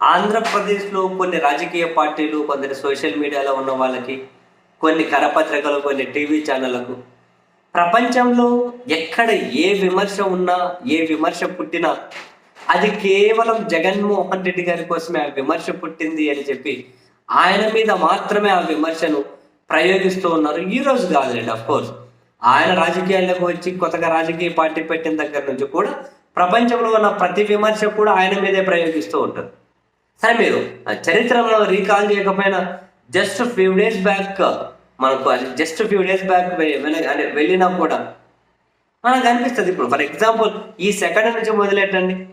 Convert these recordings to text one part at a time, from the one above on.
ఆంధ్రప్రదేశ్లో కొన్ని రాజకీయ పార్టీలు కొందరు సోషల్ మీడియాలో ఉన్న వాళ్ళకి కొన్ని కరపత్రికలు కొన్ని టీవీ ఛానళ్ళకు ప్రపంచంలో ఎక్కడ ఏ విమర్శ ఉన్నా ఏ విమర్శ పుట్టినా అది కేవలం జగన్మోహన్ రెడ్డి గారి కోసమే ఆ విమర్శ పుట్టింది అని చెప్పి ఆయన మీద మాత్రమే ఆ విమర్శను ప్రయోగిస్తూ ఉన్నారు. ఈ రోజు కాదులేండి అఫ్ కోర్స్ ఆయన రాజకీయాల్లోకి వచ్చి కొత్తగా రాజకీయ పార్టీ పెట్టిన దగ్గర నుంచి కూడా ప్రపంచంలో ఉన్న ప్రతి విమర్శ కూడా ఆయన మీదే ప్రయోగిస్తూ ఉంటారు. సరే మీరు ఆ మనం రీకాల్ చేయకపోయినా జస్ట్ ఫ్యూ డేస్ బ్యాక్ మనకు జస్ట్ ఫ్యూ డేస్ బ్యాక్ అంటే వెళ్ళినా కూడా మనకు అనిపిస్తుంది ఇప్పుడు. ఫర్ ఎగ్జాంపుల్ ఈ సెకండ్ నుంచి మొదలెట్టండి.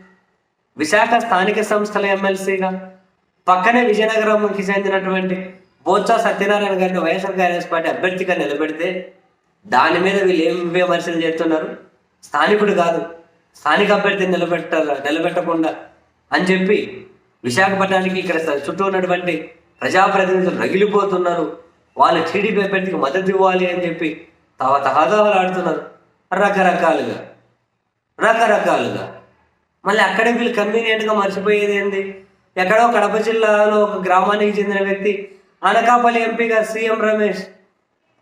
విశాఖ స్థానిక సంస్థల ఎమ్మెల్సీగా పక్కనే విజయనగరంకి చెందినటువంటి బోత్స సత్యనారాయణ గారిని వైఎస్ఆర్ కాంగ్రెస్ పార్టీ అభ్యర్థిగా నిలబెడితే దాని మీద వీళ్ళు ఏం విమర్శలు చేస్తున్నారు? స్థానికుడు కాదు. స్థానిక అభ్యర్థిని నిలబెట్టాల నిలబెట్టకుండా అని చెప్పి విశాఖపట్నానికి ఇక్కడ చుట్టూ ఉన్నటువంటి ప్రజాప్రతినిధులు రగిలిపోతున్నారు. వాళ్ళు టీడీపీ అభ్యర్థికి మద్దతు ఇవ్వాలి అని చెప్పి తవ తహదాలు ఆడుతున్నారు. రకరకాలుగా. రకరకాలుగా. మళ్ళీ అక్కడే వీళ్ళు కన్వీనియంట్గా మర్చిపోయేది ఏంది? ఎక్కడో కడప జిల్లాలో ఒక గ్రామానికి చెందిన వ్యక్తి అనకాపల్లి ఎంపీగా సీఎం రమేష్.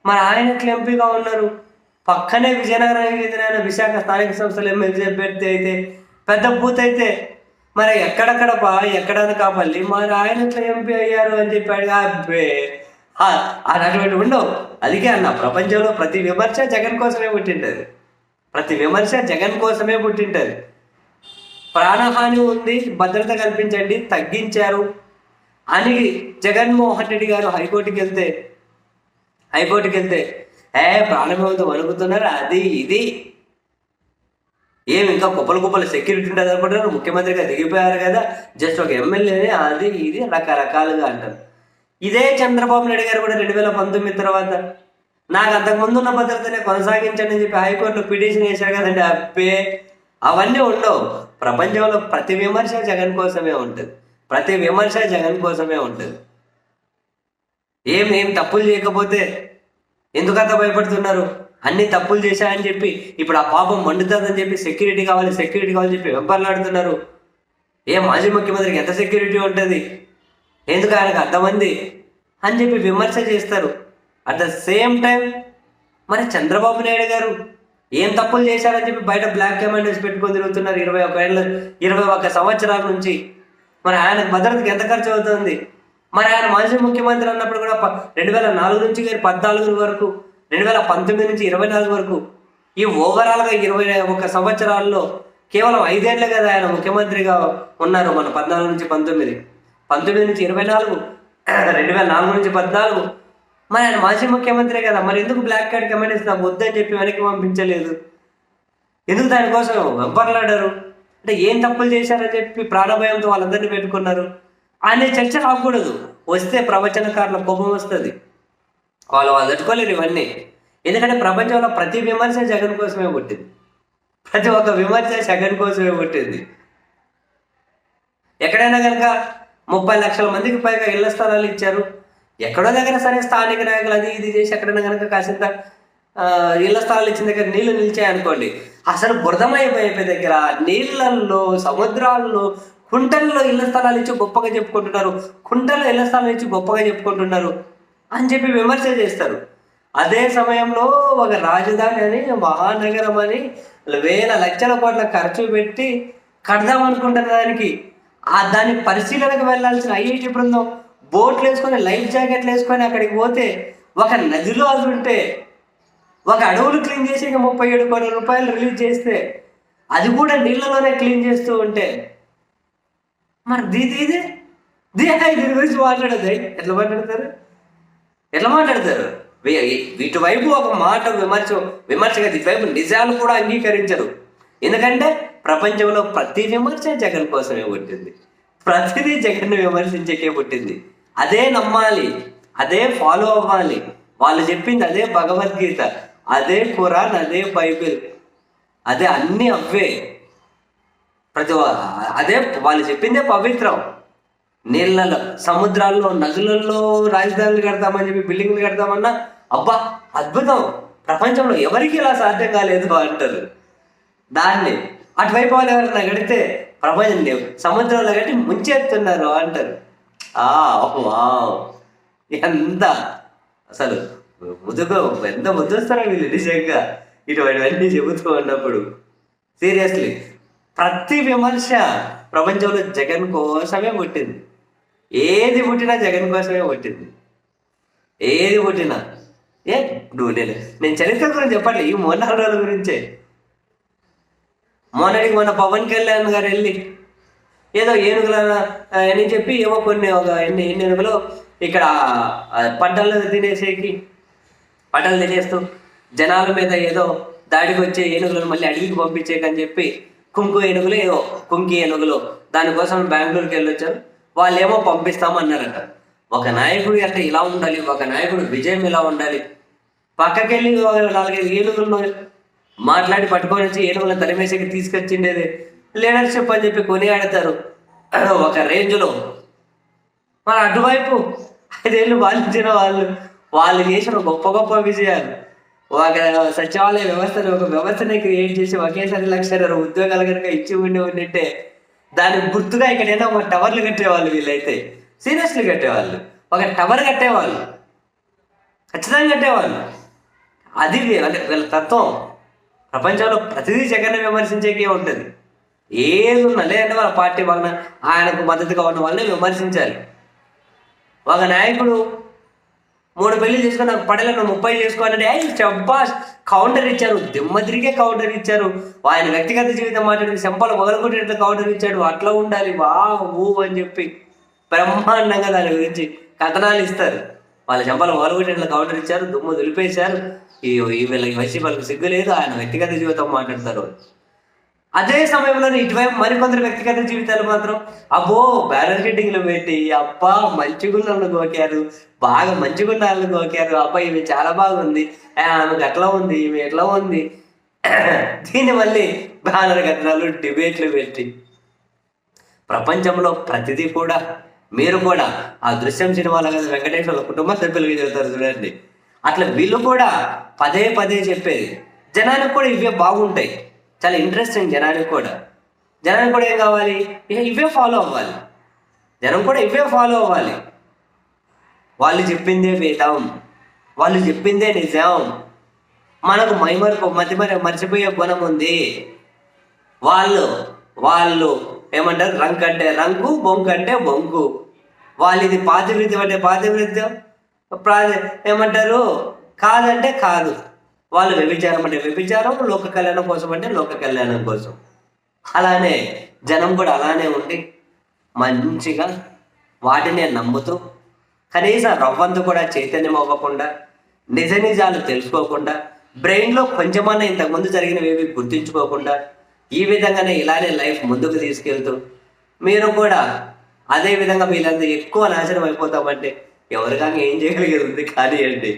మరి ఆయన ఎట్లా ఎంపీగా ఉన్నారు? పక్కనే విజయనగరానికి చెందిన ఆయన విశాఖ స్థానిక సంస్థల ఎమ్మెల్సీ అభ్యర్థి అయితే పెద్ద బూత్ అయితే మరి ఎక్కడక్కడ బా ఎక్కడ కాపల్లి మరి ఆయన ఎట్లా ఎంపీ అయ్యారు అని చెప్పాడు. అబ్బే! అటువంటి ఉండవు అందుకే అన్న ప్రపంచంలో ప్రతి విమర్శ జగన్ కోసమే పుట్టింటది. ప్రతి విమర్శ జగన్ కోసమే పుట్టింటది. ప్రాణహాని ఉంది భద్రత కల్పించండి తగ్గించారు అని జగన్మోహన్ రెడ్డి గారు హైకోర్టుకి వెళ్తే హైకోర్టుకి వెళ్తే ఏ ప్రాణభవంతో వణుకుతున్నారు? అది ఇది. ఏమి ఇంకా కుప్పలు కుప్పల సెక్యూరిటీ ఉంటుంది అనుకుంటున్నారు ముఖ్యమంత్రిగా దిగిపోయారు కదా జస్ట్ ఒక ఎమ్మెల్యేనే అది ఇది రకరకాలుగా అంటారు. ఇదే చంద్రబాబు నాయుడు గారు కూడా రెండు వేల పంతొమ్మిది తర్వాత నాకు అంతకుముందు ఉన్న భద్రతనే కొనసాగించండి అని చెప్పి హైకోర్టులో పిటిషన్ వేశారు కదండి అబ్బే. అవన్నీ ఉండవు. ప్రపంచంలో ప్రతి విమర్శ జగన్ కోసమే ఉంటుంది. ప్రతి విమర్శ జగన్ కోసమే ఉంటుంది. ఏం ఏం తప్పులు చేయకపోతే ఎందుకంత భయపడుతున్నారు? అన్ని తప్పులు చేశాయని చెప్పి ఇప్పుడు ఆ పాపం మండుతుందని చెప్పి సెక్యూరిటీ కావాలి సెక్యూరిటీ కావాలని చెప్పి వెంపర్లాడుతున్నారు. ఏ మాజీ ముఖ్యమంత్రికి ఎంత సెక్యూరిటీ ఉంటుంది? ఎందుకు ఆయనకు అర్థమంది? అని చెప్పి విమర్శ చేస్తారు. అట్ ద సేమ్ టైం మరి చంద్రబాబు నాయుడు గారు ఏం తప్పులు చేశారని చెప్పి బయట బ్లాక్ కమాండర్స్ పెట్టుకొని తిరుగుతున్నారు ఇరవై ఒక ఏళ్ళ ఇరవై ఒక సంవత్సరాల నుంచి. మరి ఆయన భద్రతకి ఎంత ఖర్చు అవుతుంది? మరి ఆయన మాజీ ముఖ్యమంత్రి అన్నప్పుడు కూడా రెండు వేల నాలుగు నుంచి కానీ పద్నాలుగు వరకు రెండు వేల పంతొమ్మిది నుంచి ఇరవై నాలుగు వరకు ఈ ఓవరాల్గా ఇరవై ఒక సంవత్సరాల్లో కేవలం ఐదేళ్ళే కదా ఆయన ముఖ్యమంత్రిగా ఉన్నారు మన పద్నాలుగు నుంచి పంతొమ్మిది. పంతొమ్మిది నుంచి ఇరవై నాలుగు రెండు వేల నాలుగు నుంచి పద్నాలుగు. మరి ఆయన మాజీ ముఖ్యమంత్రి కదా మరి ఎందుకు బ్లాక్ కార్డ్ కమెంట్స్ నాకు వద్దని చెప్పి వెనక్కి పంపించలేదు? ఎందుకు దానికోసం వెంపర్లాడారు? అంటే ఏం తప్పులు చేశారని చెప్పి ప్రాణభయంతో వాళ్ళందరినీ పెట్టుకున్నారు. అనే చర్చ రాకూడదు వస్తే ప్రవచనకారుల కోపం వస్తుంది. వాళ్ళు వాళ్ళు తట్టుకోలేరు ఇవన్నీ. ఎందుకంటే ప్రపంచంలో ప్రతి విమర్శ జగన్ కోసమే పుట్టింది. ప్రతి ఒక్క విమర్శ జగన్ కోసమే పుట్టింది. ఎక్కడైనా కనుక ముప్పై లక్షల మందికి పైగా ఇళ్ళ స్థలాలు ఇచ్చారు. ఎక్కడో దగ్గర సరే స్థానిక నాయకులు అది ఇది చేసి ఎక్కడైనా కనుక కాసింత ఇళ్ళ స్థలాలు ఇచ్చిన దగ్గర నీళ్ళు నిలిచాయి అనుకోండి అసలు బురదమైపోయే దగ్గర నీళ్ళల్లో సముద్రాల్లో కుంటల్లో ఇళ్ళ స్థలాలు ఇచ్చి గొప్పగా చెప్పుకుంటున్నారు. కుంటల్లో ఇళ్ళ స్థలాలు ఇచ్చి గొప్పగా చెప్పుకుంటున్నారు. అని చెప్పి విమర్శ చేస్తారు అదే సమయంలో ఒక రాజధాని అని మహానగరం అని వేల లక్షల కోట్ల ఖర్చు పెట్టి కడదాం అనుకుంటున్న దానికి ఆ దాని పరిశీలనకు వెళ్ళాల్సిన ఐఐటి బృందం బోట్లు వేసుకొని లైఫ్ జాకెట్లు వేసుకొని అక్కడికి పోతే ఒక నదిలో అది ఉంటే ఒక అడవులు క్లీన్ చేసి ఇక ముప్పై ఏడు కోట్ల రూపాయలు రిలీజ్ చేస్తే అది కూడా నీళ్ళలోనే క్లీన్ చేస్తూ ఉంటే మరి దీది ఇది దీని దీని గురించి మాట్లాడదు ఎట్లా మాట్లాడతారు ఎట్లా మాట్లాడతారు? ఇటువైపు వీటి వైపు ఒక మాట విమర్శ విమర్శగా ఇటువైపు నిజాలు కూడా అంగీకరించరు. ఎందుకంటే ప్రపంచంలో ప్రతి విమర్శ జగన్ కోసమే పుట్టింది. ప్రతిదీ జగన్ను విమర్శించకే పుట్టింది. అదే నమ్మాలి అదే ఫాలో అవ్వాలి. వాళ్ళు చెప్పింది అదే భగవద్గీత అదే ఖురాన్ అదే బైబిల్. అదే అన్ని అవే. ప్రతి అదే వాళ్ళు చెప్పిందే పవిత్రం. నీళ్ళలో సముద్రాల్లో నదులలో రాజధానులు కడతామని చెప్పి బిల్డింగ్లు కడతామన్నా అబ్బా అద్భుతం. ప్రపంచంలో ఎవరికి ఇలా సాధ్యం కాలేదు అంటారు. దాన్ని అటువైపు వాళ్ళు ఎవరైనా కడితే ప్రపంచం లేవు సముద్రంలో కట్టి ముంచేస్తున్నారు అంటారు. ఆ వావ్. ఎంత అసలు ముదుగు ఎంత ముద్దుస్తారో వీళ్ళు నిజంగా. ఇటువంటివన్నీ చెబుతూ ఉన్నప్పుడు. సీరియస్లీ. ప్రతి విమర్శ ప్రపంచంలో జగన్ కోసమే పుట్టింది. ఏది పుట్టినా జగన్ కోసమే పుట్టింది. ఏది పుట్టినా. ఏ? నువ్వు నేను నేను చరిత్ర గురించి చెప్పట్లే ఈ మూడు నాలుగు రోజుల గురించే. మొన్నటికి మొన్న పవన్ కళ్యాణ్ గారు వెళ్ళి ఏదో ఏనుగుల అని చెప్పి ఏమో కొన్ని ఒక ఎన్ని ఎన్ని ఏనుగులు ఇక్కడ పంటలు తినేసేకి పంటలు తినేస్తూ జనాల మీద ఏదో దాడికి వచ్చే ఏనుగులను మళ్ళీ అడవికి పంపించేకని చెప్పి కుంకు ఏనుగులు ఏదో కుంకి ఏనుగులు దానికోసం బెంగళూరుకి వెళ్ళొచ్చారు. వాళ్ళు ఏమో పంపిస్తామన్నారట. ఒక నాయకుడు అంటే ఇలా ఉండాలి ఒక నాయకుడు విజయం ఇలా ఉండాలి? పక్కకెళ్ళి ఒక నాలుగైదు ఏనుగులను మాట్లాడి పట్టుకొని వచ్చి ఏనుగులను తరిమేసేకి తీసుకొచ్చిండేది. లీడర్షిప్ అని చెప్పి కొనియాడతారు ఒక రేంజ్లో. మరి అటువైపు ఐదేళ్ళు పాలించిన వాళ్ళు వాళ్ళు చేసిన గొప్ప గొప్ప విజయాలు. ఒక సచివాలయ వ్యవస్థను ఒక వ్యవస్థని క్రియేట్ చేసి ఒకేసారి లక్షన్నర ఉద్యోగాలు కనుక ఇచ్చి ఉండి ఉండింటే దానికి గుర్తుగా ఇక్కడ ఏదో ఒక టవర్లు కట్టేవాళ్ళు వీళ్ళైతే. సీరియస్లీ కట్టేవాళ్ళు. ఒక టవర్ కట్టేవాళ్ళు. ఖచ్చితంగా కట్టేవాళ్ళు. అది అంటే వీళ్ళ తత్వం. ప్రపంచంలో ప్రతిదీ జగన్ విమర్శించేకే ఉంటుంది. ఏది ఉన్నా లేదంటే వాళ్ళ పార్టీ వలన ఆయనకు మద్దతుగా ఉన్న వాళ్ళని విమర్శించాలి. ఒక నాయకుడు మూడు పెళ్ళి చేసుకొని నాకు పడలను ముప్పై చేసుకోవాలంటే "ఏయ్, చబ్బాస్ కౌంటర్ ఇచ్చారు. దిమ్మ తిరిగే కౌంటర్ ఇచ్చారు. ఆయన వ్యక్తిగత జీవితం మాట్లాడి చెంపలు మొదలుకొట్టేట్లు కౌంటర్ ఇచ్చాడు. అట్లా ఉండాలి. వా ఊ అని చెప్పి బ్రహ్మాండంగా దాని గురించి కథనాలు ఇస్తారు. వాళ్ళ చెంపలు మొదలుకొట్టేట్లు కౌంటర్ ఇచ్చారు. దుమ్ము దులిపేశారు. ఈ ఈ వీళ్ళకి వచ్చి వాళ్ళకి సిగ్గు లేదు. ఆయన వ్యక్తిగత జీవితం మాట్లాడతారు. అదే సమయంలో ఇటువైపు మరికొందరు వ్యక్తిగత జీవితాలు మాత్రం అబ్బో బ్యానర్ హెడ్డింగ్లు పెట్టి అబ్బా మంచిగున్నాను గోకారు బాగా మంచిగున్నాను గోకారు అబ్బా ఇవి చాలా బాగుంది ఆ, ఆమెకు అట్లా ఉంది ఈమె ఎట్లా ఉంది. దీన్ని మళ్ళీ బ్యానర్ కథనాలు డిబేట్లు పెట్టి ప్రపంచంలో ప్రతిదీ కూడా మీరు కూడా ఆ దృశ్యం సినిమాలో కదా వెంకటేశ్వర కుటుంబ సభ్యులకి చెబుతారు చూడండి. అట్లా వీళ్ళు కూడా పదే పదే చెప్పేది. జనానికి కూడా ఇవే బాగుంటాయి. చాలా ఇంట్రెస్టింగ్ జనానికి కూడా. జనానికి కూడా ఏం కావాలి? ఇక ఇవే ఫాలో అవ్వాలి. జనం కూడా ఇవే ఫాలో అవ్వాలి. వాళ్ళు చెప్పిందే వేదం. వాళ్ళు చెప్పిందే నిజం. మనకు మైమరు మతి మరి మర్చిపోయే గుణం ఉంది. వాళ్ళు వాళ్ళు ఏమంటారు? రంగు అంటే రంగు బొంకు అంటే బొంకు వాళ్ళు ఇది పాతివృత్యం అంటే పాతివృత్యం ఏమంటారు? కాదంటే కాదు. వాళ్ళు వ్యభిచారం అంటే వ్యభిచారం లోక కళ్యాణం కోసం అంటే లోక కళ్యాణం కోసం. అలానే జనం కూడా అలానే ఉండి మంచిగా వాటినే నమ్ముతూ కనీసం రవ్వంత కూడా చైతన్యం అవ్వకుండా నిజ నిజాలు తెలుసుకోకుండా బ్రెయిన్లో కొంచెమన్నా ఇంతకుముందు జరిగినవి గుర్తించుకోకుండా ఈ విధంగానే ఇలానే లైఫ్ ముందుకు తీసుకెళ్తూ మీరు కూడా అదే విధంగా మీరంతా ఎక్కువ నాశనం అయిపోతామంటే ఎవరికైనా ఏం చేయగలిగేది ఉంది కానీ అండి